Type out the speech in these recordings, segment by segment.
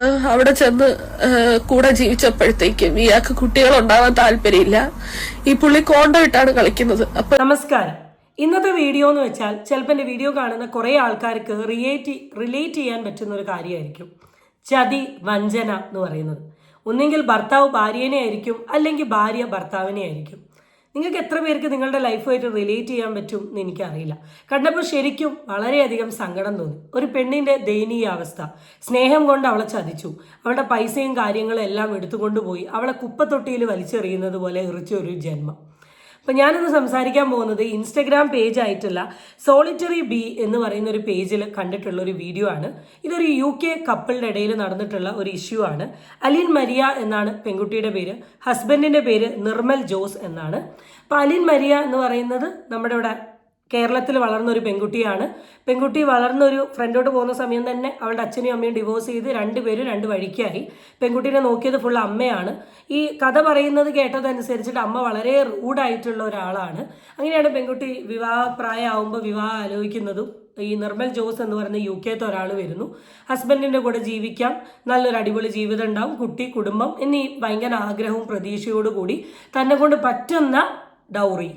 അവിടെ ചെന്ന് കൂടെ ജീവിച്ചപ്പോഴത്തേക്കും ഇയാൾക്ക് കുട്ടികളുണ്ടാവാൻ താല്പര്യമില്ല. ഈ പുള്ളി കോണ്ടം ഇട്ടാണ് കളിക്കുന്നത്. അപ്പൊ നമസ്കാരം. ഇന്നത്തെ വീഡിയോ എന്ന് വെച്ചാൽ ചിലപ്പോൾ എന്റെ വീഡിയോ കാണുന്ന കുറേ ആൾക്കാർക്ക് റിയേറ്റ് റിലേറ്റ് ചെയ്യാൻ പറ്റുന്ന ഒരു കാര്യമായിരിക്കും. ചതി വഞ്ചന എന്ന് പറയുന്നത്. ഒന്നെങ്കിൽ ഭർത്താവ് ഭാര്യനെ ആയിരിക്കും അല്ലെങ്കിൽ ഭാര്യ ഭർത്താവിനെ ആയിരിക്കും. നിങ്ങൾക്ക് എത്ര പേർക്ക് നിങ്ങളുടെ ലൈഫുമായിട്ട് റിലേറ്റ് ചെയ്യാൻ പറ്റും എന്ന് എനിക്കറിയില്ല. കണ്ടപ്പോൾ ശരിക്കും വളരെയധികം സങ്കടം തോന്നി. ഒരു പെണ്ണിന്റെ ദയനീയ അവസ്ഥ. സ്നേഹം കൊണ്ട് അവളെ ചതിച്ചു. അവളുടെ പൈസയും കാര്യങ്ങളും എല്ലാം എടുത്തുകൊണ്ടുപോയി അവളെ കുപ്പത്തൊട്ടിയിൽ വലിച്ചെറിയുന്നത് പോലെ എറിച്ച ഒരു ജന്മം. അപ്പം ഞാനിന്ന് സംസാരിക്കാൻ പോകുന്നത് ഇൻസ്റ്റഗ്രാം പേജ് ആയിട്ടുള്ള സോളിറ്ററി ബി എന്ന് പറയുന്ന ഒരു പേജിൽ കണ്ടിട്ടുള്ള ഒരു വീഡിയോ ആണ്. ഇതൊരു യു കെ കപ്പിളുടെ ഇടയിൽ നടന്നിട്ടുള്ള ഒരു ഇഷ്യൂ ആണ്. അലിൻ മരിയ എന്നാണ് പെൺകുട്ടിയുടെ പേര് ഹസ്ബൻഡിന്റെ പേര് നിർമ്മൽ ജോസ് എന്നാണ്. അപ്പോൾ അലിൻ മരിയ എന്ന് പറയുന്നത് നമ്മുടെ ഇവിടെ കേരളത്തിൽ വളർന്ന ഒരു പെൺകുട്ടിയാണ്. പെൺകുട്ടി വളർന്നൊരു ഫ്രണ്ടോട്ട് പോകുന്ന സമയം തന്നെ അവളുടെ അച്ഛനും അമ്മയും ഡിവോഴ്സ് ചെയ്ത് രണ്ടുപേരും രണ്ട് വഴിക്കായി. പെൺകുട്ടീനെ നോക്കിയത് ഫുൾ അമ്മയാണ്. ഈ കഥ പറയുന്നത് കേട്ടതനുസരിച്ചിട്ട് അമ്മ വളരെ റൂഡായിട്ടുള്ള ഒരാളാണ്. അങ്ങനെയാണ് പെൺകുട്ടി വിവാഹപ്രായമാകുമ്പോൾ വിവാഹം ആലോചിക്കുന്നതും ഈ നിർമ്മൽ ജോസ് എന്ന് പറയുന്ന യു കെത്തെ ഒരാൾ വരുന്നു. ഹസ്ബൻഡിന്റെ കൂടെ ജീവിക്കാം. നല്ലൊരു അടിപൊളി ജീവിതം ഉണ്ടാവും. കുട്ടി കുടുംബം എന്നീ ഭയങ്കര ആഗ്രഹവും പ്രതീക്ഷയോടുകൂടി തന്നെ കൊണ്ട് പറ്റുന്ന ഡൗറി.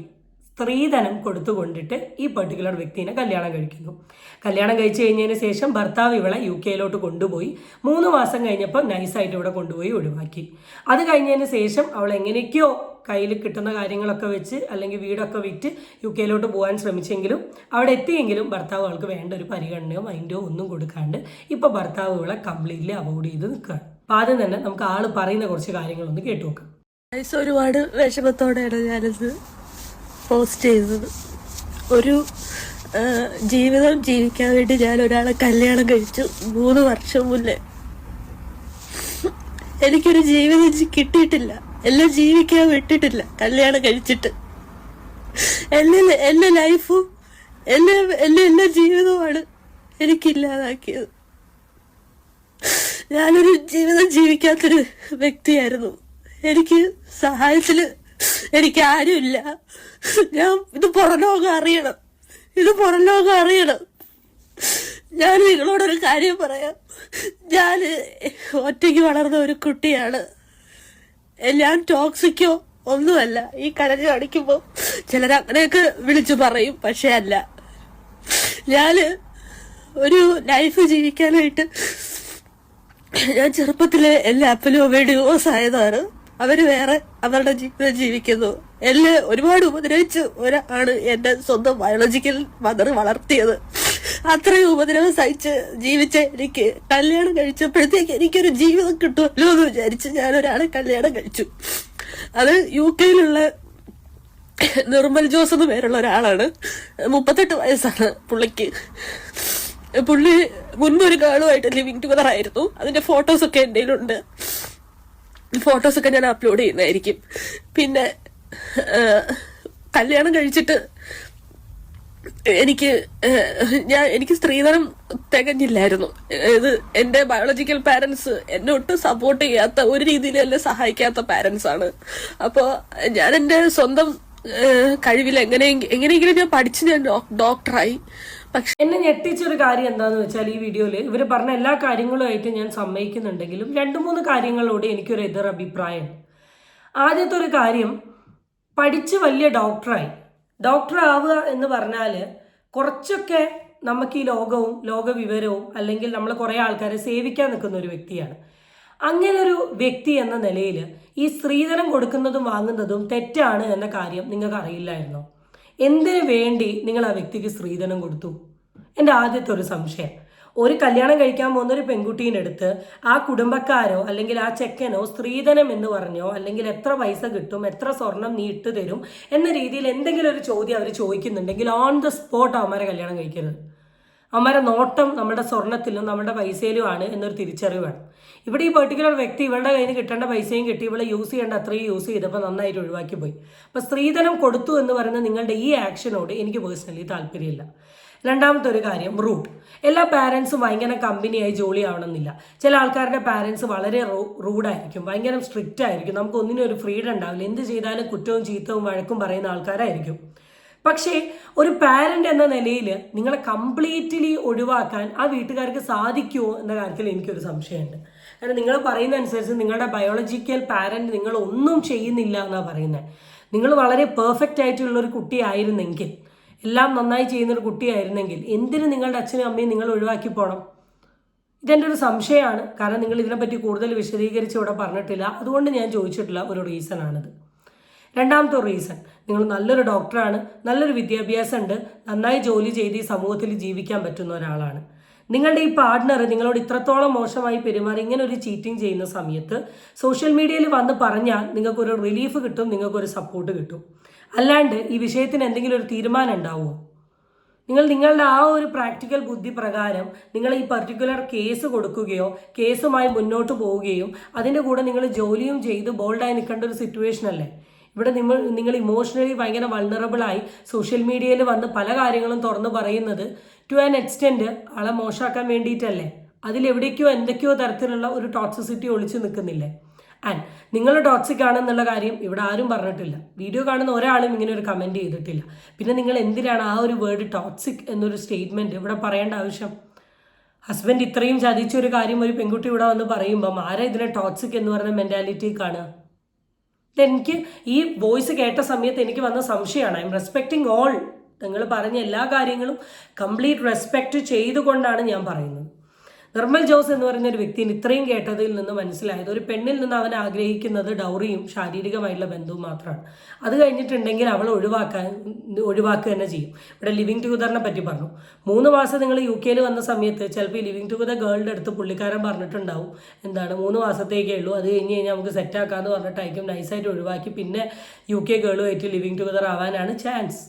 സ്ത്രീധനം കൊടുത്തുകൊണ്ടിട്ട് ഈ പെർട്ടിക്കുലർ വ്യക്തിനെ കല്യാണം കഴിക്കുന്നു. കല്യാണം കഴിച്ചു കഴിഞ്ഞതിന് ശേഷം ഭർത്താവ് ഇവളെ യു കെയിലോട്ട് കൊണ്ടുപോയി. മൂന്ന് മാസം കഴിഞ്ഞപ്പോൾ നൈസായിട്ട് ഇവിടെ കൊണ്ടുപോയി ഒഴിവാക്കി. അത് കഴിഞ്ഞതിന് ശേഷം അവൾ എങ്ങനെയൊക്കെയോ കയ്യിൽ കിട്ടുന്ന കാര്യങ്ങളൊക്കെ വെച്ച് അല്ലെങ്കിൽ വീടൊക്കെ വിറ്റ് യു കെയിലോട്ട് പോകാൻ ശ്രമിച്ചെങ്കിലും അവിടെ എത്തിയെങ്കിലും ഭർത്താവ് അവൾക്ക് വേണ്ട ഒരു പരിഗണനയോ മൈൻഡോ ഒന്നും കൊടുക്കാണ്ട് ഇപ്പോൾ ഭർത്താവ് ഇവളെ കംപ്ലീറ്റ്ലി അവോയ്ഡ് ചെയ്ത് നിൽക്കുകയാണ്. അപ്പോൾ ആദ്യം തന്നെ നമുക്ക് ആൾ പറയുന്ന കുറച്ച് കാര്യങ്ങളൊന്ന് കേട്ടു നോക്കാം. ഒരുപാട് വിഷമത്തോടെയാണ് ഞാനിത് പോസ്റ്റ് ചെയ്തത്. ഒരു ജീവിതം ജീവിക്കാൻ വേണ്ടി ഞാൻ ഒരാളെ കല്യാണം കഴിച്ചു. മൂന്ന് വർഷം മുന്നേ. എനിക്കൊരു ജീവിതം കിട്ടിയിട്ടില്ല. എല്ലാം ജീവിക്കാൻ വിട്ടിട്ടില്ല കല്യാണം കഴിച്ചിട്ട്. എന്നെ എന്റെ ലൈഫും എന്നെ എന്റെ എല്ലാ ജീവിതവുമാണ് എനിക്കില്ലാതാക്കിയത്. ഞാനൊരു ജീവിതം ജീവിക്കാത്തൊരു വ്യക്തിയായിരുന്നു. എനിക്ക് സഹായത്തിൽ എനിക്ക് ആരുമില്ല. ഞാൻ ഇത് പുറലോകം അറിയണം. ഇത് പുറലോകം അറിയണം. ഞാൻ നിങ്ങളോടൊരു കാര്യം പറയാം. ഞാൻ ഒറ്റയ്ക്ക് വളർന്ന ഒരു കുട്ടിയാണ്. ഞാൻ ടോക്സിക്കോ ഒന്നുമല്ല. ഈ കരഞ്ഞു കാണിക്കുമ്പോൾ ചിലർ അങ്ങനെയൊക്കെ വിളിച്ചു പറയും പക്ഷെ അല്ല. ഞാൻ ഒരു ലൈഫ് ജീവിക്കാനായിട്ട് ഞാൻ ചെറുപ്പത്തിലെ എല്ലാ അപ്പനും അമ്മയും ഡിവോഴ്സ് ആയതാണ്. അവർ വേറെ അവരുടെ ജീവിതം ജീവിക്കുന്നു. എന്നെ ഒരുപാട് ഉപദ്രവിച്ച് ഒരാണ് എന്റെ സ്വന്തം ബയോളജിക്കൽ മദർ വളർത്തിയത്. അത്രയും ഉപദ്രവം സഹിച്ച് ജീവിച്ച എനിക്ക് കല്യാണം കഴിച്ചപ്പോഴത്തേക്ക് എനിക്കൊരു ജീവിതം കിട്ടുമല്ലോ എന്ന് വിചാരിച്ച് ഞാൻ ഒരാളെ കല്യാണം കഴിച്ചു. അത് യു കെയിലുള്ള നിർമ്മൽ ജോസ് എന്ന് പേരുള്ള ഒരാളാണ്. മുപ്പത്തെട്ട് വയസ്സാണ് പുള്ളിക്ക്. പുള്ളി മുൻപ് ഒരു ഗേളുമായിട്ട് ലിവിങ് ടുഗദർ ആയിരുന്നു. അതിന്റെ ഫോട്ടോസ് ഒക്കെ എന്റെ കയ്യിലുണ്ട്. ഫോട്ടോസ് ഒക്കെ ഞാൻ അപ്ലോഡ് ചെയ്യുന്നതായിരിക്കും. പിന്നെ കല്യാണം കഴിച്ചിട്ട് എനിക്ക് ഞാൻ എനിക്ക് സ്ത്രീധനം തികഞ്ഞില്ലായിരുന്നു. ഇത് എന്റെ ബയോളജിക്കൽ പാരന്റ്സ് എന്നെ ഒട്ടും സപ്പോർട്ട് ചെയ്യാത്ത ഒരു രീതിയിൽ എന്നെ സഹായിക്കാത്ത പാരന്റ്സ് ആണ്. അപ്പോൾ ഞാൻ എന്റെ സ്വന്തം കഴിവിൽ എങ്ങനെ എങ്ങനെയെങ്കിലും ഞാൻ പഠിച്ച് ഞാൻ ഡോക്ടറായി പക്ഷെ എന്നെ ഞെട്ടിച്ചൊരു കാര്യം എന്താന്ന് വെച്ചാൽ ഈ വീഡിയോയിൽ ഇവർ പറഞ്ഞ എല്ലാ കാര്യങ്ങളുമായിട്ട് ഞാൻ സമ്മതിക്കുന്നുണ്ടെങ്കിലും രണ്ട് മൂന്ന് കാര്യങ്ങളോട് എനിക്കൊരു എതിർ അഭിപ്രായം. ആദ്യത്തെ ഒരു കാര്യം പഠിച്ച് വലിയ ഡോക്ടറായി. ഡോക്ടർ ആവുക എന്ന് പറഞ്ഞാൽ കുറച്ചൊക്കെ നമുക്ക് ഈ ലോകവും ലോകവിവരവും അല്ലെങ്കിൽ നമ്മൾ കുറേ ആൾക്കാരെ സേവിക്കാൻ നിൽക്കുന്ന ഒരു വ്യക്തിയാണ്. അങ്ങനെ ഒരു വ്യക്തി എന്ന നിലയിൽ ഈ സ്ത്രീധനം കൊടുക്കുന്നതും വാങ്ങുന്നതും തെറ്റാണ് എന്ന കാര്യം നിങ്ങൾക്ക് അറിയില്ലായിരുന്നോ എന്തിനു വേണ്ടി നിങ്ങൾ ആ വ്യക്തിക്ക് സ്ത്രീധനം കൊടുത്തു? എന്റെ ആദ്യത്തെ ഒരു സംശയം. ഒരു കല്യാണം കഴിക്കാൻ പോകുന്ന ഒരു പെൺകുട്ടീന്റെ അടുത്ത് ആ കുടുംബക്കാരോ അല്ലെങ്കിൽ ആ ചെക്കനോ സ്ത്രീധനം എന്ന് പറഞ്ഞോ അല്ലെങ്കിൽ എത്ര പൈസ കിട്ടും എത്ര സ്വർണം നീ ഇട്ട് തരും എന്ന രീതിയിൽ എന്തെങ്കിലും ഒരു ചോദ്യം അവർ ചോദിക്കുന്നുണ്ടെങ്കിൽ ഓൺ ദ സ്പോട്ട് അവന്മാരെ കല്യാണം കഴിക്കരുത്. അവന്മാരെ നോട്ടം നമ്മുടെ സ്വർണത്തിലും നമ്മുടെ പൈസയിലുമാണ് എന്നൊരു തിരിച്ചറിവാണ് വേണം. ഇവിടെ ഈ പെർട്ടിക്കുലർ വ്യക്തി ഇവളുടെ കയ്യിൽ നിന്ന് കിട്ടേണ്ട പൈസയും കിട്ടി ഇവളെ യൂസ് ചെയ്യേണ്ട അത്രയും യൂസ് ചെയ്തപ്പോൾ നന്നായിട്ട് ഒഴിവാക്കി പോയി. അപ്പോൾ സ്ത്രീധനം കൊടുത്തു എന്ന് പറയുന്ന നിങ്ങളുടെ ഈ ആക്ഷനോട് എനിക്ക് പേഴ്സണലി താല്പര്യമില്ല. രണ്ടാമത്തെ ഒരു കാര്യം റൂട്ട് എല്ലാ പാരൻസും ഭയങ്കര കമ്പനിയായി ജോലി ആവണമെന്നില്ല. ചില ആൾക്കാരുടെ പാരൻസ് വളരെ റൂഡായിരിക്കും ഭയങ്കര സ്ട്രിക്റ്റ് ആയിരിക്കും. നമുക്ക് ഒന്നിനും ഒരു ഫ്രീഡം ഉണ്ടാവില്ല. എന്ത് ചെയ്താലും കുറ്റവും ചീത്തവും വഴക്കും പറയുന്ന ആൾക്കാരായിരിക്കും. പക്ഷേ ഒരു പാരന്റ് എന്ന നിലയിൽ നിങ്ങളെ കംപ്ലീറ്റ്ലി ഒഴിവാക്കാൻ ആ വീട്ടുകാർക്ക് സാധിക്കുമോ എന്ന കാര്യത്തിൽ എനിക്കൊരു സംശയമുണ്ട്. കാരണം നിങ്ങൾ പറയുന്ന അനുസരിച്ച് നിങ്ങളുടെ ബയോളജിക്കൽ പാരന്റ് നിങ്ങൾ ഒന്നും ചെയ്യുന്നില്ല എന്നാണ് പറയുന്നത്. നിങ്ങൾ വളരെ പെർഫെക്റ്റ് ആയിട്ടുള്ള ഒരു കുട്ടിയായിരുന്നെങ്കിൽ എല്ലാം നന്നായി ചെയ്യുന്നൊരു കുട്ടിയായിരുന്നെങ്കിൽ എന്തിന് നിങ്ങളുടെ അച്ഛനും അമ്മയും നിങ്ങൾ ഒഴിവാക്കി പോകണം ഇതെന്റെ ഒരു സംശയമാണ്. കാരണം നിങ്ങൾ ഇതിനെപ്പറ്റി കൂടുതൽ വിശദീകരിച്ച് ഇവിടെ പറഞ്ഞിട്ടില്ല. അതുകൊണ്ട് ഞാൻ ചോദിച്ചിട്ടില്ല ഒരു റീസൺ ആണിത്. രണ്ടാമത്തെ റീസൺ നിങ്ങൾ നല്ലൊരു ഡോക്ടറാണ് നല്ലൊരു വിദ്യാഭ്യാസം ഉണ്ട് നന്നായി ജോലി ചെയ്ത് ഈ സമൂഹത്തിൽ ജീവിക്കാൻ പറ്റുന്ന ഒരാളാണ്. നിങ്ങളുടെ ഈ പാർട്ട്ണർ നിങ്ങളോട് ഇത്രത്തോളം മോശമായി പെരുമാറി ഇങ്ങനെ ഒരു ചീറ്റിംഗ് ചെയ്യുന്ന സമയത്ത് സോഷ്യൽ മീഡിയയിൽ വന്ന് പറഞ്ഞാൽ നിങ്ങൾക്കൊരു റിലീഫ് കിട്ടും നിങ്ങൾക്കൊരു സപ്പോർട്ട് കിട്ടും. അല്ലാണ്ട് ഈ വിഷയത്തിന് എന്തെങ്കിലും ഒരു തീരുമാനം ഉണ്ടാവുമോ? നിങ്ങൾ നിങ്ങളുടെ ആ ഒരു പ്രാക്ടിക്കൽ ബുദ്ധി പ്രകാരം നിങ്ങൾ ഈ പർട്ടിക്കുലർ കേസ് കൊടുക്കുകയോ കേസുമായി മുന്നോട്ട് പോവുകയും അതിന്റെ കൂടെ നിങ്ങൾ ജോലിയും ചെയ്ത് ബോൾഡായി നിൽക്കേണ്ട ഒരു സിറ്റുവേഷൻ അല്ലേ? ഇവിടെ നിങ്ങൾ നിങ്ങൾ ഇമോഷണലി ഭയങ്കര വൾണറബിളായി സോഷ്യൽ മീഡിയയിൽ വന്ന് പല കാര്യങ്ങളും തുറന്ന് പറയുന്നത് ടു ആൻ എക്സ്റ്റെന്റ് ആളെ മോശമാക്കാൻ വേണ്ടിയിട്ടല്ലേ? അതിലെവിടേക്കോ എന്തൊക്കെയോ തരത്തിലുള്ള ഒരു ടോക്സിസിറ്റി ഒളിച്ചു നിൽക്കുന്നില്ലേ? ആൻഡ് നിങ്ങൾ ടോക്സിക് ആണെന്നുള്ള കാര്യം ഇവിടെ ആരും പറഞ്ഞിട്ടില്ല. വീഡിയോ കാണുന്ന ഒരാളും ഇങ്ങനെ ഒരു കമന്റ് ചെയ്തിട്ടില്ല. പിന്നെ നിങ്ങൾ എന്തിനാണ് ആ ഒരു വേർഡ് ടോക്സിക് എന്നൊരു സ്റ്റേറ്റ്മെന്റ് ഇവിടെ പറയേണ്ട ആവശ്യം? ഹസ്ബൻഡ് ഇത്രയും ചതിച്ച ഒരു കാര്യം ഒരു പെൺകുട്ടി ഇവിടെ വന്ന് പറയുമ്പം ആരാ ഇതിനെ ടോക്സിക് എന്ന് പറയുന്ന മെന്റാലിറ്റി കാണുക ഇതെനിക്ക് ഈ വോയിസ് കേട്ട സമയത്ത് എനിക്ക് വന്ന സംശയമാണ്. ഐ എം റെസ്പെക്ടിങ് ഓൾ നിങ്ങൾ പറഞ്ഞ എല്ലാ കാര്യങ്ങളും കംപ്ലീറ്റ് റെസ്പെക്റ്റ് ചെയ്തുകൊണ്ടാണ് ഞാൻ പറയുന്നത്. നിർമ്മൽ ജോസ് എന്ന് പറയുന്ന ഒരു വ്യക്തിന് ഇത്രയും കേട്ടതിൽ നിന്ന് മനസ്സിലായത്. ഒരു പെണ്ണിൽ നിന്ന് അവൻ ആഗ്രഹിക്കുന്നത് ഡൗറിയും ശാരീരികമായിട്ടുള്ള ബന്ധവും മാത്രമാണ്. അത് കഴിഞ്ഞിട്ടുണ്ടെങ്കിൽ അവൾ ഒഴിവാക്കാൻ ഒഴിവാക്കുക തന്നെ ചെയ്യും. ഇവിടെ ലിവിങ് ടുഗദറിനെ പറ്റി പറഞ്ഞു. മൂന്ന് മാസം നിങ്ങൾ യു കെയിൽ വന്ന സമയത്ത് ചിലപ്പോൾ ഈ ലിവിങ് ടുഗദർ ഗേളുടെ അടുത്ത് പുള്ളിക്കാരൻ പറഞ്ഞിട്ടുണ്ടാവും. എന്താണ് മൂന്ന് മാസത്തേക്കേ ഉള്ളൂ. അത് കഴിഞ്ഞ് കഴിഞ്ഞാൽ നമുക്ക് സെറ്റാക്കാമെന്ന് പറഞ്ഞിട്ടായിരിക്കും നൈസായിട്ട് ഒഴിവാക്കി. പിന്നെ യു കെ ഗേളുമായിട്ട് ലിവിങ് ടുഗദർ ആവാനാണ് ചാൻസ്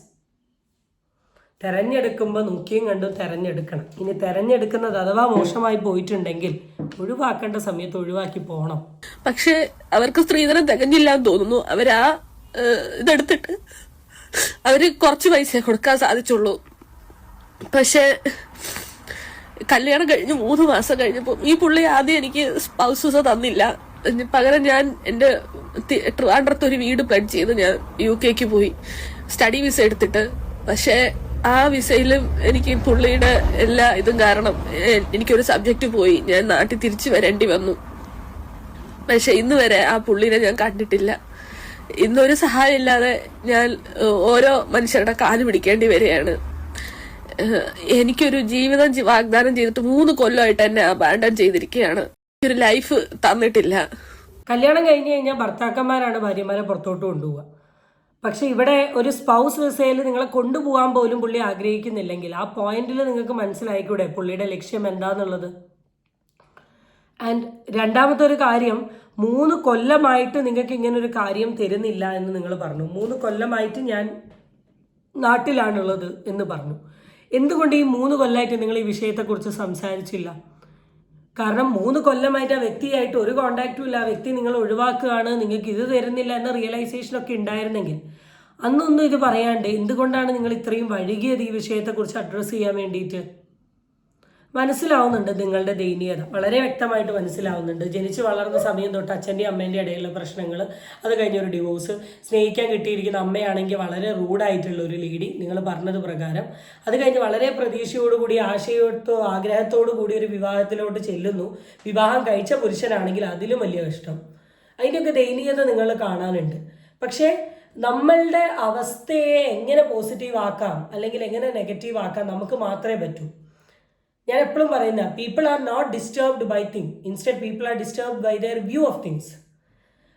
തെരഞ്ഞെടുക്കുമ്പോൾ നോക്കിയും കണ്ടും തിരഞ്ഞെടുക്കണം. ഇനി തിരഞ്ഞെടുക്കുന്നത് അഥവാ മോശമായി പോയിട്ടുണ്ടെങ്കിൽ ഒഴിവാക്കേണ്ട സമയത്ത് ഒഴിവാക്കി പോകണം പക്ഷെ അവർക്ക് സ്ത്രീധനം തികഞ്ഞില്ല എന്ന് തോന്നുന്നു. അവരാ ഇതെടുത്തിട്ട് അവർ കുറച്ച് പൈസ കൊടുക്കാൻ സാധിച്ചുള്ളൂ. പക്ഷെ കല്യാണം കഴിഞ്ഞ് മൂന്ന് മാസം കഴിഞ്ഞപ്പോൾ ഈ പുള്ളി ആദ്യം എനിക്ക് സ്പൗസ് വിസ തന്നില്ല. പകരം ഞാൻ എന്റെ ട്രിവാൻഡ്രത്ത് ഒരു വീട് പ്ലഡ് ചെയ്ത് ഞാൻ യു കെക്ക് പോയി. സ്റ്റഡി വിസ എടുത്തിട്ട്. പക്ഷെ ആ വിസയിലും എനിക്ക് പുള്ളിയുടെ എല്ലാ ഇതും കാരണം എനിക്കൊരു സബ്ജക്റ്റ് പോയി. ഞാൻ നാട്ടിൽ തിരിച്ചു വരേണ്ടി വന്നു. പക്ഷെ ഇന്ന് വരെ ആ പുള്ളിനെ ഞാൻ കണ്ടിട്ടില്ല. ഇന്നൊരു സഹായം ഇല്ലാതെ ഞാൻ ഓരോ മനുഷ്യരുടെ കാൽ പിടിക്കേണ്ടി വരികയാണ്. എനിക്കൊരു ജീവിതം വാഗ്ദാനം ചെയ്തിട്ട് മൂന്ന് കൊല്ലമായിട്ട് എന്നെ അബാൻഡൻ ചെയ്തിരിക്കുകയാണ്. ഒരു ലൈഫ് തന്നിട്ടില്ല. കല്യാണം കഴിഞ്ഞ് കഴിഞ്ഞാൽ ഭർത്താക്കന്മാരാണ് ഭാര്യമാരെ പുറത്തോട്ട് കൊണ്ടുപോവുക. പക്ഷെ ഇവിടെ ഒരു സ്പൗസ് വിസയിൽ നിങ്ങളെ കൊണ്ടുപോകാൻ പോലും പുള്ളി ആഗ്രഹിക്കുന്നില്ലെങ്കിൽ ആ പോയിന്റിൽ നിങ്ങൾക്ക് മനസ്സിലായിക്കൂടെ പുള്ളിയുടെ ലക്ഷ്യം എന്താന്നുള്ളത്? ആൻഡ് രണ്ടാമത്തെ ഒരു കാര്യം മൂന്ന് കൊല്ലമായിട്ട് നിങ്ങൾക്ക് ഇങ്ങനെ ഒരു കാര്യം തരുന്നില്ല എന്ന് നിങ്ങൾ പറഞ്ഞു. മൂന്ന് കൊല്ലമായിട്ട് ഞാൻ നാട്ടിലാണുള്ളത് എന്ന് പറഞ്ഞു. എന്തുകൊണ്ട് ഈ മൂന്ന് കൊല്ലമായിട്ട് നിങ്ങൾ ഈ വിഷയത്തെക്കുറിച്ച് സംസാരിച്ചില്ല? കാരണം മൂന്ന് കൊല്ലമായിട്ട് ആ വ്യക്തിയായിട്ട് ഒരു കോണ്ടാക്റ്റും ഇല്ല. ആ വ്യക്തി നിങ്ങൾ ഒഴിവാക്കുകയാണ്. നിങ്ങൾക്ക് ഇത് തരുന്നില്ല എന്ന റിയലൈസേഷൻ ഒക്കെ ഉണ്ടായിരുന്നെങ്കിൽ അന്നൊന്നും ഇത് പറയാണ്ട് എന്തുകൊണ്ടാണ് നിങ്ങൾ ഇത്രയും വഴുകിയത് ഈ വിഷയത്തെക്കുറിച്ച് അഡ്രസ്സ് ചെയ്യാൻ വേണ്ടിയിട്ട്? മനസ്സിലാവുന്നുണ്ട് നിങ്ങളുടെ ദയനീയത. വളരെ വ്യക്തമായിട്ട് മനസ്സിലാവുന്നുണ്ട്. ജനിച്ച് വളർന്ന സമയം തൊട്ട് അച്ഛന്റെയും അമ്മേന്റെയും ഇടയിലുള്ള പ്രശ്നങ്ങൾ അത് കഴിഞ്ഞൊരു ഡിവോഴ്സ് സ്നേഹിക്കാൻ കിട്ടിയിരിക്കുന്ന അമ്മയാണെങ്കിൽ വളരെ റൂഡായിട്ടുള്ള ഒരു ലേഡി നിങ്ങൾ പറഞ്ഞത് പ്രകാരം. അത് കഴിഞ്ഞ് വളരെ പ്രതീക്ഷയോടുകൂടി ആശയത്തോ ആഗ്രഹത്തോടു കൂടി ഒരു വിവാഹത്തിലോട്ട് ചെല്ലുന്നു. വിവാഹം കഴിച്ച പുരുഷനാണെങ്കിൽ അതിലും വലിയ കഷ്ടം. അതിന്റെയൊക്കെ ദയനീയത നിങ്ങൾ കാണാനുണ്ട്. പക്ഷേ നമ്മളുടെ അവസ്ഥയെ എങ്ങനെ പോസിറ്റീവ് ആക്കാം അല്ലെങ്കിൽ എങ്ങനെ നെഗറ്റീവ് ആക്കാം നമുക്ക് മാത്രമേ പറ്റൂ. ഞാൻ എപ്പോഴും പറയുന്ന people are not disturbed by thing instead people are disturbed by their view of things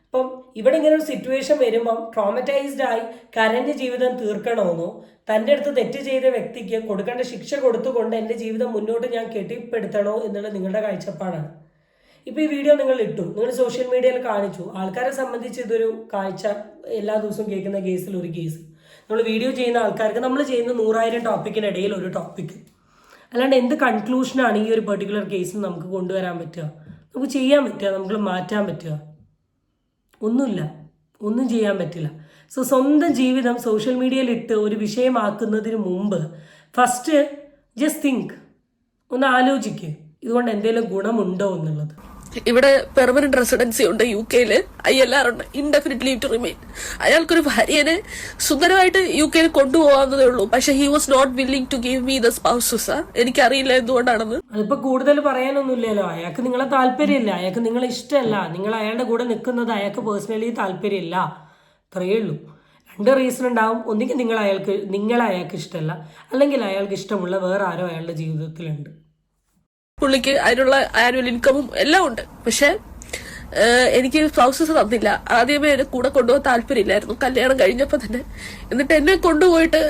അപ്പം ഇവിടെ ഇങ്ങനെ ഒരു സിറ്റുവേഷൻ വരുമ്പം ട്രോമറ്റൈസ്ഡ് ആയി കരഞ്ഞ് ജീവിതം തീർക്കണമെന്നോ തന്റെ അടുത്ത് തെറ്റ് ചെയ്ത വ്യക്തിക്ക് കൊടുക്കേണ്ട ശിക്ഷ കൊടുത്തുകൊണ്ട് എന്റെ ജീവിതം മുന്നോട്ട് ഞാൻ കെട്ടിപ്പടുത്തണോ എന്നുള്ളത് നിങ്ങളുടെ കാഴ്ചപ്പാടാണ്. ഇപ്പോൾ ഈ വീഡിയോ നിങ്ങൾ ഇട്ടു നിങ്ങൾ സോഷ്യൽ മീഡിയയിൽ കാണിച്ചു ആൾക്കാരെ സംബന്ധിച്ച് ഇതൊരു കാഴ്ച എല്ലാ ദിവസവും കേൾക്കുന്ന കേസിൽ ഒരു കേസ് നമ്മൾ വീഡിയോ ചെയ്യുന്ന ആൾക്കാർക്ക് നമ്മൾ ചെയ്യുന്ന നൂറായിരം ടോപ്പിക്കിനിടയിൽ ഒരു ടോപ്പിക്ക് അല്ലാണ്ട് എന്ത് കൺക്ലൂഷനാണ് ഈ ഒരു പെർട്ടിക്കുലർ കേസിൽ നമുക്ക് കൊണ്ടുവരാൻ പറ്റുക? നമുക്ക് ചെയ്യാൻ പറ്റുക നമുക്ക് മാറ്റാൻ പറ്റുക. ഒന്നുമില്ല. ഒന്നും ചെയ്യാൻ പറ്റില്ല. സോ സ്വന്തം ജീവിതം സോഷ്യൽ മീഡിയയിൽ ഇട്ട് ഒരു വിഷയമാക്കുന്നതിന് മുമ്പ് ഫസ്റ്റ് ജസ്റ്റ് തിങ്ക് ഒന്ന് ആലോചിക്കുക ഇതുകൊണ്ട് എന്തെങ്കിലും ഗുണമുണ്ടോ എന്നുള്ളത്. ഇവിടെ പെർമനന്റ് റെസിഡൻസി ഉണ്ട് യു കെയിൽ ഐ എൽ ആർ ഉണ്ട്. ഇൻഡെഫിനിറ്റ് ലീവ് ടു റിമെയിൻ അയാൾക്കൊരു ഭാര്യനെ സുന്ദരമായിട്ട് യു കെയിൽ കൊണ്ടുപോകാവുന്നതേ ഉള്ളൂ. പക്ഷെ he was not willing to give me the spouses എനിക്കറിയില്ല എന്തുകൊണ്ടാണെന്ന്. അതിപ്പോ കൂടുതൽ പറയാനൊന്നുമില്ലല്ലോ. അയാൾക്ക് നിങ്ങളെ താല്പര്യമില്ല. അയാൾക്ക് നിങ്ങളെ ഇഷ്ടമല്ല. നിങ്ങൾ അയാളുടെ കൂടെ നിൽക്കുന്നത് അയാൾക്ക് പേഴ്സണലി താല്പര്യമില്ല. അത്രയേ ഉള്ളൂ. രണ്ട് റീസൺ ഉണ്ടാവും. ഒന്നുകിൽ നിങ്ങൾ അയാൾക്ക് നിങ്ങളെ അയാൾക്ക് ഇഷ്ടമല്ല. അല്ലെങ്കിൽ അയാൾക്ക് ഇഷ്ടമുള്ള വേറെ ആരോ അയാളുടെ ജീവിതത്തിലുണ്ട്. പുള്ളിക്ക് അതിനുള്ള ആനുവൽ ഇൻകമും എല്ലാം ഉണ്ട്. പക്ഷെ എനിക്ക് സ്പൗസസ് തന്നില്ല. ആദ്യമേ എന്നെ കൂടെ കൊണ്ടുപോകാൻ താല്പര്യമില്ലായിരുന്നു. കല്യാണം കഴിഞ്ഞപ്പോ തന്നെ. എന്നിട്ട് എന്നെ കൊണ്ടുപോയിട്ട്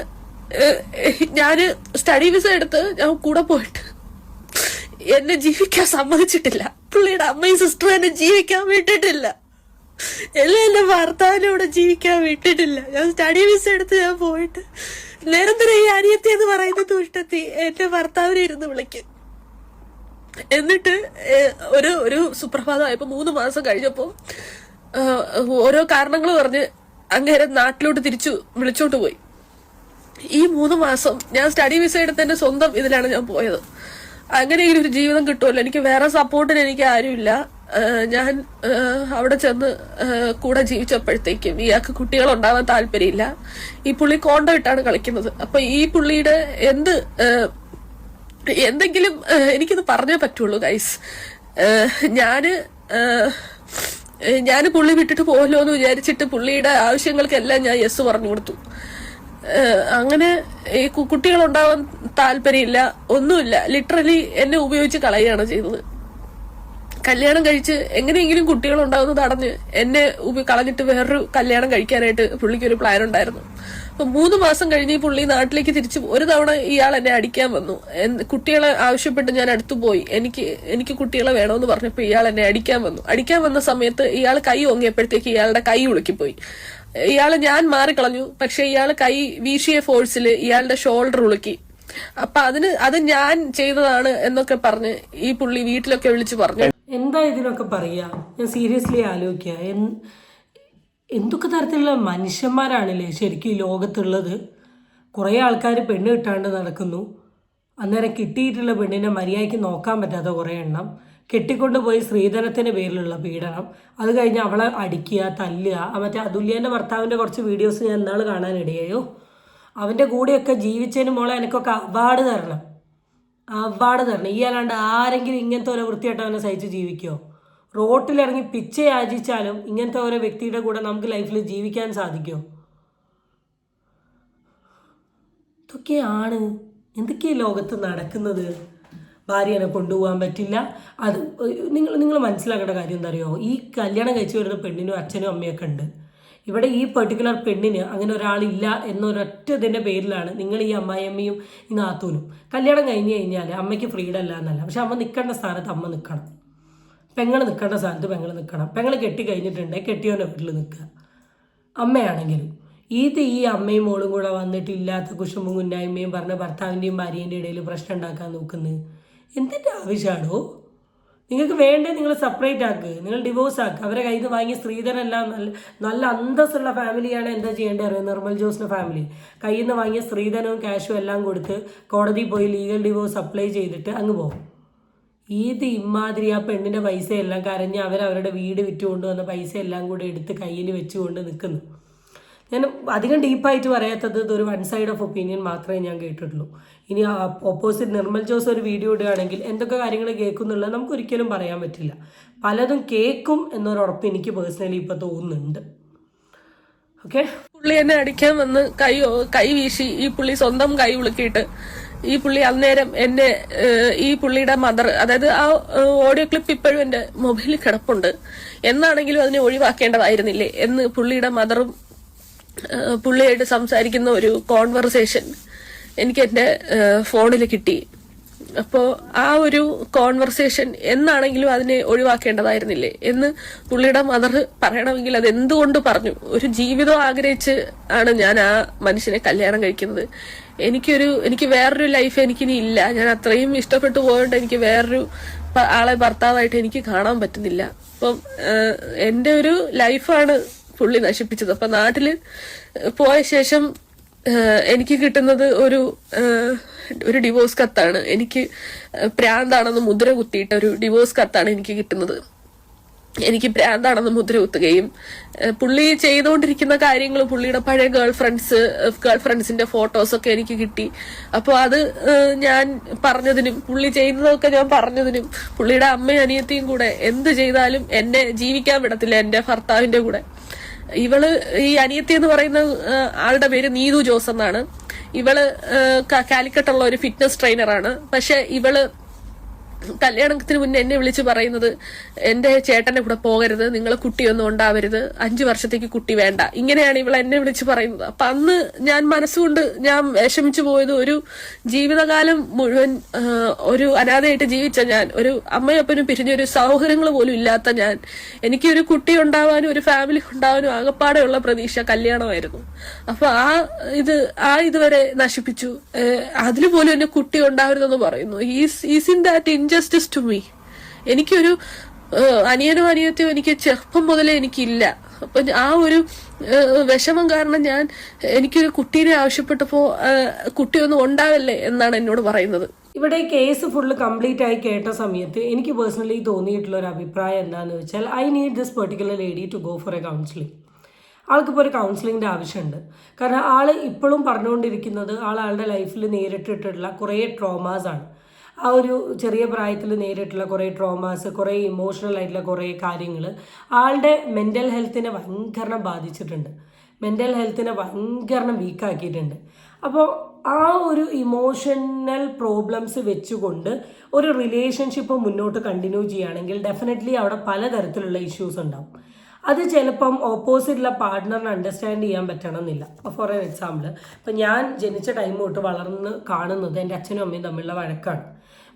ഞാൻ സ്റ്റഡി വിസ എടുത്ത് ഞാൻ കൂടെ പോയിട്ട് എന്നെ ജീവിക്കാൻ സമ്മതിച്ചിട്ടില്ല. പുള്ളിയുടെ അമ്മയും സിസ്റ്ററും എന്നെ ജീവിക്കാൻ വിട്ടിട്ടില്ല. എല്ലാം എന്റെ ഭർത്താവിനോട് ജീവിക്കാൻ വിട്ടിട്ടില്ല. ഞാൻ സ്റ്റഡി വിസ എടുത്ത് ഞാൻ പോയിട്ട് നിരന്തരം ഈ അനിയത്തി എന്ന് പറയുന്ന ദുഷ്ടത്തി എന്റെ ഭർത്താവിനെ ഇരുന്ന് വിളിക്കും. എന്നിട്ട് ഒരു ഒരു സുപ്രഭാതമായപ്പോ മൂന്ന് മാസം കഴിഞ്ഞപ്പോ ഓരോ കാരണങ്ങൾ പറഞ്ഞ് അങ്ങേരെ നാട്ടിലോട്ട് തിരിച്ചു വിളിച്ചോട്ട് പോയി. ഈ മൂന്ന് മാസം ഞാൻ സ്റ്റഡി വിസ എടുത്തതിന്റെ സ്വന്തം ഇതിലാണ് ഞാൻ പോയത്. അങ്ങനെയെങ്കിലും ഒരു ജീവിതം കിട്ടുമല്ലോ. എനിക്ക് വേറെ സപ്പോർട്ടിന് എനിക്ക് ആരുമില്ല. ഞാൻ അവിടെ ചെന്ന് കൂടെ ജീവിച്ചപ്പോഴത്തേക്കും ഇയാൾക്ക് കുട്ടികൾ ഉണ്ടാവാൻ താല്പര്യമില്ല. ഈ പുള്ളി കോണ്ടോ ഇട്ടാണ് കളിക്കുന്നത്. അപ്പൊ ഈ പുള്ളിയുടെ എന്ത് എന്തെങ്കിലും എനിക്കത് പറഞ്ഞേ പറ്റുള്ളൂ ഗൈസ് ഞാൻ ഞാൻ പുള്ളി വിട്ടിട്ട് പോകല്ലോ എന്ന് വിചാരിച്ചിട്ട് പുള്ളിയുടെ ആവശ്യങ്ങൾക്കെല്ലാം ഞാൻ യെസ് പറഞ്ഞു കൊടുത്തു. അങ്ങനെ ഈ കുട്ടികളുണ്ടാവാൻ താല്പര്യമില്ല ഒന്നുമില്ല. ലിറ്ററലി എന്നെ ഉപയോഗിച്ച് കളയുകയാണ് ചെയ്തത് കല്യാണം കഴിച്ച് എങ്ങനെയെങ്കിലും കുട്ടികൾ ഉണ്ടാവുന്നത് തടഞ്ഞ് എന്നെ കളഞ്ഞിട്ട് വേറൊരു കല്യാണം കഴിക്കാനായിട്ട് പുള്ളിക്കൊരു പ്ലാൻ ഉണ്ടായിരുന്നു. അപ്പൊ മൂന്ന് മാസം കഴിഞ്ഞ് ഈ പുള്ളി നാട്ടിലേക്ക് തിരിച്ചു ഒരു തവണ ഇയാൾ എന്നെ അടിക്കാൻ വന്നു. കുട്ടികളെ ആവശ്യപ്പെട്ട് ഞാൻ അടുത്തു പോയി. എനിക്ക് എനിക്ക് കുട്ടികളെ വേണമെന്ന് പറഞ്ഞപ്പോ ഇയാൾ എന്നെ അടിക്കാൻ വന്നു. അടിക്കാൻ വന്ന സമയത്ത് ഇയാൾ കൈ ഓങ്ങിയപ്പോഴത്തേക്ക് ഇയാളുടെ കൈ ഉളുക്കിപ്പോയി. ഇയാൾ ഞാൻ മാറിക്കളഞ്ഞു. പക്ഷെ ഇയാൾ കൈ വീശിയ ഫോഴ്സിൽ ഇയാളുടെ ഷോൾഡർ ഉളുക്കി. അപ്പൊ അതിന് അത് ഞാൻ ചെയ്തതാണ് എന്നൊക്കെ പറഞ്ഞ് ഈ പുള്ളി വീട്ടിലൊക്കെ വിളിച്ചു പറഞ്ഞു. എന്താ ഇതിനൊക്കെ പറയാ? ഞാൻ സീരിയസ്ലി ആലോചിക്കുക എൻ- എന്തൊക്കെ തരത്തിലുള്ള മനുഷ്യന്മാരാണല്ലേ ശരിക്കും ഈ ലോകത്തുള്ളത്? കുറേ ആൾക്കാർ പെണ്ണ് കിട്ടാണ്ട് നടക്കുന്നു. അന്നേരം കിട്ടിയിട്ടുള്ള പെണ്ണിനെ മര്യാദയ്ക്ക് നോക്കാൻ പറ്റാത്ത കുറേ എണ്ണം. കെട്ടിക്കൊണ്ട് പോയി സ്ത്രീധനത്തിന്റെ പേരിലുള്ള പീഡനം. അത് കഴിഞ്ഞ് അവളെ അടിക്കുക തല്ലുക. മറ്റേ അതുല്യന്റെ ഭർത്താവിന്റെ കുറച്ച് വീഡിയോസ് ഞാൻ എന്നാൾ കാണാനിടയായോ? അവന്റെ കൂടെയൊക്കെ ജീവിച്ചതിന് മോളെ എനിക്കൊക്കെ അവാർഡ് തരണം. അവാർഡ് തരണം. ഈ അല്ലാണ്ട് ആരെങ്കിലും ഇങ്ങനത്തെ ഓരോ വൃത്തിയായിട്ട് അവനെ സഹിച്ച് ജീവിക്കുമോ റോട്ടിലിറങ്ങി പിച്ച യാചിച്ചാലും ഇങ്ങനത്തെ ഓരോ വ്യക്തിയുടെ കൂടെ നമുക്ക് ലൈഫിൽ ജീവിക്കാൻ സാധിക്കുമോ ഇതൊക്കെയാണ് എന്തൊക്കെയാണ് ലോകത്ത് നടക്കുന്നത്? ഭാര്യനെ കൊണ്ടുപോകാൻ പറ്റില്ല. അത് നിങ്ങൾ നിങ്ങൾ മനസ്സിലാക്കേണ്ട കാര്യം എന്താ അറിയോ? ഈ കല്യാണം കഴിച്ചു വരുന്ന പെണ്ണിനും അച്ഛനും അമ്മയൊക്കെ ഉണ്ട്. ഇവിടെ ഈ പെർട്ടിക്കുലർ പെണ്ണിന് അങ്ങനെ ഒരാളില്ല എന്നൊരൊറ്റ ഇതിന്റെ പേരിലാണ് നിങ്ങൾ ഈ അമ്മായിയമ്മയും ഈ നാത്തൂനും. കല്യാണം കഴിഞ്ഞ് കഴിഞ്ഞാൽ അമ്മയ്ക്ക് ഫ്രീഡം അല്ല എന്നല്ല. പക്ഷെ അമ്മ നിൽക്കേണ്ട സ്ഥാനത്ത് അമ്മ നിൽക്കണം പെങ്ങൾ നിൽക്കേണ്ട സ്ഥാനത്ത് പെങ്ങൾ നിൽക്കണം പെങ്ങൾ കെട്ടി കഴിഞ്ഞിട്ടുണ്ടെങ്കിൽ കെട്ടിയവന്റെ വീട്ടിൽ നിൽക്കുക അമ്മയാണെങ്കിലും. ഇത് ഈ അമ്മയും മോളും കൂടെ വന്നിട്ട് ഇല്ലാത്ത കുശുമ്പും കുന്നായ്മയും പറഞ്ഞ ഭർത്താവിന്റെയും ഭാര്യേന്റെ ഇടയിൽ പ്രശ്നം ഉണ്ടാക്കാൻ നോക്കുന്നത് എന്തിന്റെ ആവശ്യമാണോ നിങ്ങൾക്ക് വേണ്ടേ നിങ്ങൾ സെപ്പറേറ്റ് ആക്ക്. നിങ്ങൾ ഡിവോഴ്സ് ആക്ക്. അവരെ കയ്യിൽ നിന്ന് വാങ്ങിയ സ്ത്രീധനെല്ലാം നല്ല നല്ല അന്തസ്സുള്ള ഫാമിലിയാണ് എന്താ ചെയ്യേണ്ടത് അറിയാം? നിർമ്മൽ ജോസിന്റെ ഫാമിലി കയ്യിൽ നിന്ന് വാങ്ങിയ സ്ത്രീധനവും ക്യാഷും എല്ലാം കൊടുത്ത് കോടതിയിൽ പോയി ലീഗൽ ഡിവോഴ്സ് അപ്ലൈ ചെയ്തിട്ട് അങ്ങ് പോകും ഇത് ഇമാതിരി ആ പെണ്ണിന്റെ പൈസ എല്ലാം കരഞ്ഞ് അവരവരുടെ വീട് വിറ്റുകൊണ്ട് വന്ന പൈസ എല്ലാം കൂടെ എടുത്ത് കയ്യിൽ വെച്ചുകൊണ്ട് നിൽക്കുന്നു ഞാൻ അധികം ഡീപ്പായിട്ട് പറയാത്തത് ഇതൊരു വൺ സൈഡ് ഓഫ് ഒപ്പീനിയൻ മാത്രമേ ഞാൻ കേട്ടിട്ടുള്ളൂ. ഇനി ഓപ്പോസിറ്റ് നിർമ്മൽ ജോസ് ഒരു വീഡിയോ ഇടുകയാണെങ്കിൽ എന്തൊക്കെ കാര്യങ്ങൾ കേൾക്കുന്നുള്ളത് നമുക്ക് ഒരിക്കലും പറയാൻ പറ്റില്ല. പലതും കേൾക്കും എന്നൊരു ഉറപ്പ് എനിക്ക് പേഴ്സണലി ഇപ്പോൾ തോന്നുന്നുണ്ട്. ഓക്കെ പുള്ളി എന്നെ അടിക്കാൻ വന്ന് കൈ കൈ വീശി ഈ പുള്ളി സ്വന്തം കൈ ഉളുക്കിയിട്ട് ഈ പുള്ളി അന്നേരം എന്നെ ഈ പുള്ളിയുടെ മദർ അതായത് ആ ഓഡിയോ ക്ലിപ്പ് ഇപ്പോഴും എന്റെ മൊബൈലിൽ കിടപ്പുണ്ട്. എന്നാണെങ്കിലും അതിനെ ഒഴിവാക്കേണ്ടതായിരുന്നില്ലേ എന്ന് പുള്ളിയുടെ മദറും പുള്ളിയായിട്ട് സംസാരിക്കുന്ന ഒരു കോൺവെർസേഷൻ എനിക്ക് എന്റെ ഫോണിൽ കിട്ടി. അപ്പോ ആ ഒരു കോൺവെർസേഷൻ എന്നാണെങ്കിലും അതിനെ ഒഴിവാക്കേണ്ടതായിരുന്നില്ലേ എന്ന് പുള്ളിയുടെ മദർ പറയണമെങ്കിൽ അത് എന്തുകൊണ്ട് പറഞ്ഞു? ഒരു ജീവിതം ആഗ്രഹിച്ച് ആണ് ഞാൻ ആ മനുഷ്യനെ കല്യാണം കഴിക്കുന്നത്. എനിക്കൊരു എനിക്ക് വേറൊരു ലൈഫ് എനിക്കിനി ഇല്ല. ഞാൻ അത്രയും ഇഷ്ടപ്പെട്ടു പോയോണ്ട് എനിക്ക് വേറൊരു ആളെ ഭർത്താവായിട്ട് എനിക്ക് കാണാൻ പറ്റുന്നില്ല. അപ്പം എന്റെ ഒരു ലൈഫാണ് പുള്ളി നശിപ്പിച്ചത്. അപ്പൊ നാട്ടിൽ പോയ ശേഷം എനിക്ക് കിട്ടുന്നത് ഒരു ഒരു ഡിവോഴ്സ് കത്താണ്. എനിക്ക് പ്രാന്താണെന്ന് മുദ്ര കുത്തിയിട്ട ഒരു ഡിവോഴ്സ് കത്താണ് എനിക്ക് കിട്ടുന്നത്. എനിക്ക് ഭ്രാന്താണെന്ന് മുദ്ര കുത്തുകയും പുള്ളി ചെയ്തുകൊണ്ടിരിക്കുന്ന കാര്യങ്ങൾ പുള്ളിയുടെ പഴയ ഗേൾ ഫ്രണ്ട്സ് ഗേൾ ഫ്രണ്ട്സിന്റെ ഫോട്ടോസൊക്കെ എനിക്ക് കിട്ടി. അപ്പോൾ അത് ഞാൻ പറഞ്ഞതിനും പുള്ളി ചെയ്യുന്നതൊക്കെ ഞാൻ പറഞ്ഞതിനും പുള്ളിയുടെ അമ്മയും അനിയത്തിയും കൂടെ എന്ത് ചെയ്താലും എന്നെ ജീവിക്കാൻ വിടത്തില്ല എന്റെ ഭർത്താവിന്റെ കൂടെ. ഇവൾ ഈ അനിയത്തി എന്ന് പറയുന്ന ആളുടെ പേര് നീതു ജോസ് എന്നാണ്. ഇവൾ കാലിക്കട്ടുള്ള ഒരു ഫിറ്റ്നസ് ട്രെയിനറാണ്. പക്ഷെ ഇവൾ കല്യാണത്തിന് മുന്നേ എന്നെ വിളിച്ച് പറയുന്നത് എന്റെ ചേട്ടന്റെ കൂടെ പോകരുത് നിങ്ങൾ കുട്ടിയൊന്നും ഉണ്ടാവരുത് അഞ്ചു വർഷത്തേക്ക് കുട്ടി വേണ്ട. ഇങ്ങനെയാണ് ഇവൾ എന്നെ വിളിച്ച് പറയുന്നത്. അപ്പൊ അന്ന് ഞാൻ മനസ്സുകൊണ്ട് ഞാൻ വിഷമിച്ചു പോയത് ഒരു ജീവിതകാലം മുഴുവൻ ഒരു അനാഥയായിട്ട് ജീവിച്ച ഞാൻ ഒരു അമ്മയപ്പനും പിരിഞ്ഞ ഒരു സൗഹൃദങ്ങൾ പോലും ഇല്ലാത്ത ഞാൻ. എനിക്ക് ഒരു കുട്ടി ഉണ്ടാവാനും ഒരു ഫാമിലി ഉണ്ടാവാനും ആകപ്പാടെയുള്ള പ്രതീക്ഷ കല്യാണമായിരുന്നു. അപ്പൊ ആ ഇത് ആ ഇതുവരെ നശിപ്പിച്ചു. അതിൽ എന്നെ കുട്ടി ഉണ്ടാവരുതെന്ന് പറയുന്നു. Is in that injustice to me എനിക്കൊരു അനിയനോ അനിയത്തെയോ എനിക്ക് ചെറുപ്പം മുതലേ എനിക്കില്ല. അപ്പൊ ആ ഒരു വിഷമം കാരണം ഞാൻ എനിക്കൊരു കുട്ടീനെ ആവശ്യപ്പെട്ടപ്പോ കുട്ടിയൊന്നും ഉണ്ടാവല്ലേ എന്നാണ് എന്നോട് പറയുന്നത്. ഇവിടെ കേസ് ഫുള്ള് കംപ്ലീറ്റ് ആയി കേട്ട സമയത്ത് എനിക്ക് പേഴ്സണലി തോന്നിയിട്ടുള്ള ഒരു അഭിപ്രായം എന്താണെന്ന് വെച്ചാൽ I need this particular lady to go for a counselling. ആൾക്കിപ്പോൾ ഒരു കൗൺസിലിങ്ങിന്റെ ആവശ്യമുണ്ട്. കാരണം ആൾ ഇപ്പോഴും പറഞ്ഞുകൊണ്ടിരിക്കുന്നത് ആൾ ആളുടെ ലൈഫിൽ നേരിട്ടിട്ടുള്ള കുറേ ട്രോമാസ് ആണ്. ആ ഒരു ചെറിയ പ്രായത്തിൽ നേരിട്ടുള്ള കുറേ ട്രോമാസ് കുറേ ഇമോഷണൽ ആയിട്ടുള്ള കുറേ കാര്യങ്ങൾ ആളുടെ മെന്റൽ ഹെൽത്തിനെ ഭയങ്കരം ബാധിച്ചിട്ടുണ്ട്. മെന്റൽ ഹെൽത്തിനെ ഭയങ്കരം വീക്കാക്കിയിട്ടുണ്ട് അപ്പോൾ ആ ഒരു ഇമോഷണൽ പ്രോബ്ലംസ് വെച്ചുകൊണ്ട് ഒരു റിലേഷൻഷിപ്പ് മുന്നോട്ട് കണ്ടിന്യൂ ചെയ്യുകയാണെങ്കിൽ ഡെഫിനറ്റ്ലി അവിടെ പലതരത്തിലുള്ള ഇഷ്യൂസ് ഉണ്ടാവും. അത് ചിലപ്പം ഓപ്പോസിറ്റുള്ള പാർട്ട്ണറിന് അണ്ടർസ്റ്റാൻഡ് ചെയ്യാൻ പറ്റണമെന്നില്ല. ഫോർ എൻ എക്സാമ്പിൾ ഇപ്പം ഞാൻ ജനിച്ച ടൈം തൊട്ട് വളർന്ന് കാണുന്നത് എന്റെ അച്ഛനും അമ്മയും തമ്മിലുള്ള വഴക്കാണ്.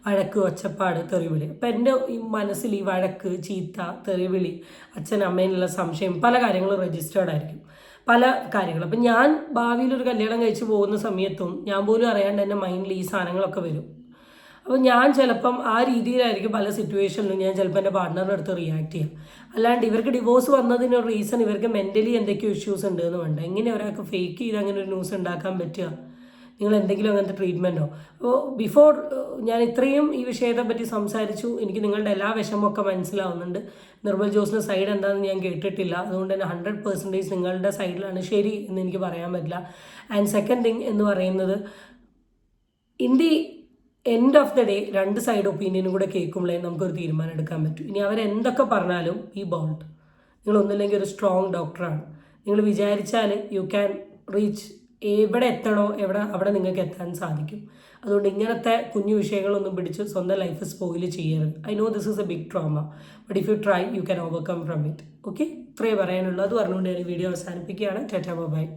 വഴക്ക് ഒച്ചപ്പാട് തെറിവിളി. അപ്പം എന്റെ ഈ മനസ്സിൽ ഈ വഴക്ക് ചീത്ത തെറിവിളി അച്ഛൻ അമ്മേനുള്ള സംശയം പല കാര്യങ്ങളും രജിസ്റ്റേർഡ് ആയിരിക്കും. പല കാര്യങ്ങളും. അപ്പം ഞാൻ ഭാവിയിൽ ഒരു കല്യാണം കഴിച്ച് പോകുന്ന സമയത്തും ഞാൻ പോലും അറിയാണ്ട് എന്റെ മൈൻഡിൽ ഈ സാധനങ്ങളൊക്കെ വരും. അപ്പോൾ ഞാൻ ചിലപ്പം ആ രീതിയിലായിരിക്കും പല സിറ്റുവേഷനിലും ഞാൻ ചിലപ്പോൾ എന്റെ പാർട്ട്ണറിന്റെ അടുത്ത് റിയാക്ട് ചെയ്യാം. അല്ലാണ്ട് ഇവർക്ക് ഡിവോഴ്സ് വന്നതിനൊരു റീസൺ ഇവർക്ക് മെന്റലി എന്തൊക്കെയോ ഇഷ്യൂസ് ഉണ്ട് എന്ന് വേണ്ട. എങ്ങനെ ഒരാൾക്ക് ഫേക്ക് ചെയ്ത് അങ്ങനെ ഒരു ന്യൂസ് ഉണ്ടാക്കാൻ പറ്റുക? നിങ്ങൾ എന്തെങ്കിലും അങ്ങനത്തെ ട്രീറ്റ്മെന്റോ അപ്പോൾ ബിഫോർ ഞാൻ ഇത്രയും ഈ വിഷയത്തെ പറ്റി സംസാരിച്ചു. എനിക്ക് നിങ്ങളുടെ എല്ലാ വിഷമമൊക്കെ മനസ്സിലാവുന്നുണ്ട്. നിർമ്മൽ ജോസിന്റെ സൈഡ് എന്താണെന്ന് ഞാൻ കേട്ടിട്ടില്ല. അതുകൊണ്ട് തന്നെ ഹൺഡ്രഡ് പെർസെന്റേജ് നിങ്ങളുടെ സൈഡിലാണ് ശരി എന്ന് എനിക്ക് പറയാൻ പറ്റില്ല. ആൻഡ് സെക്കൻഡ് തിങ് എന്ന് പറയുന്നത് in the end of the day രണ്ട് സൈഡ് ഒപ്പീനിയനും കൂടെ കേൾക്കുമ്പോഴേ നമുക്കൊരു തീരുമാനം എടുക്കാൻ പറ്റും. ഇനി അവരെന്തൊക്കെ പറഞ്ഞാലും ഈ ബോൾഡ് നിങ്ങൾ ഒന്നില്ലെങ്കിൽ ഒരു സ്ട്രോങ് ഡോക്ടറാണ് നിങ്ങൾ വിചാരിച്ചാൽ യു ക്യാൻ റീച്ച് എവിടെ എത്തണോ എവിടെ അവിടെ നിങ്ങൾക്ക് എത്താൻ സാധിക്കും. അതുകൊണ്ട് ഇങ്ങനത്തെ കുഞ്ഞു വിഷയങ്ങളൊന്നും പിടിച്ച് സ്വന്തം ലൈഫ് സ്പോയിൽ ചെയ്യരുത്. I know this is a big trauma but if you try you can overcome from it okay ഇത്രയേ പറയാനുള്ളൂ. അത് പറഞ്ഞുകൊണ്ട് ഞാൻ വീഡിയോ അവസാനിപ്പിക്കുകയാണ്. Tata bye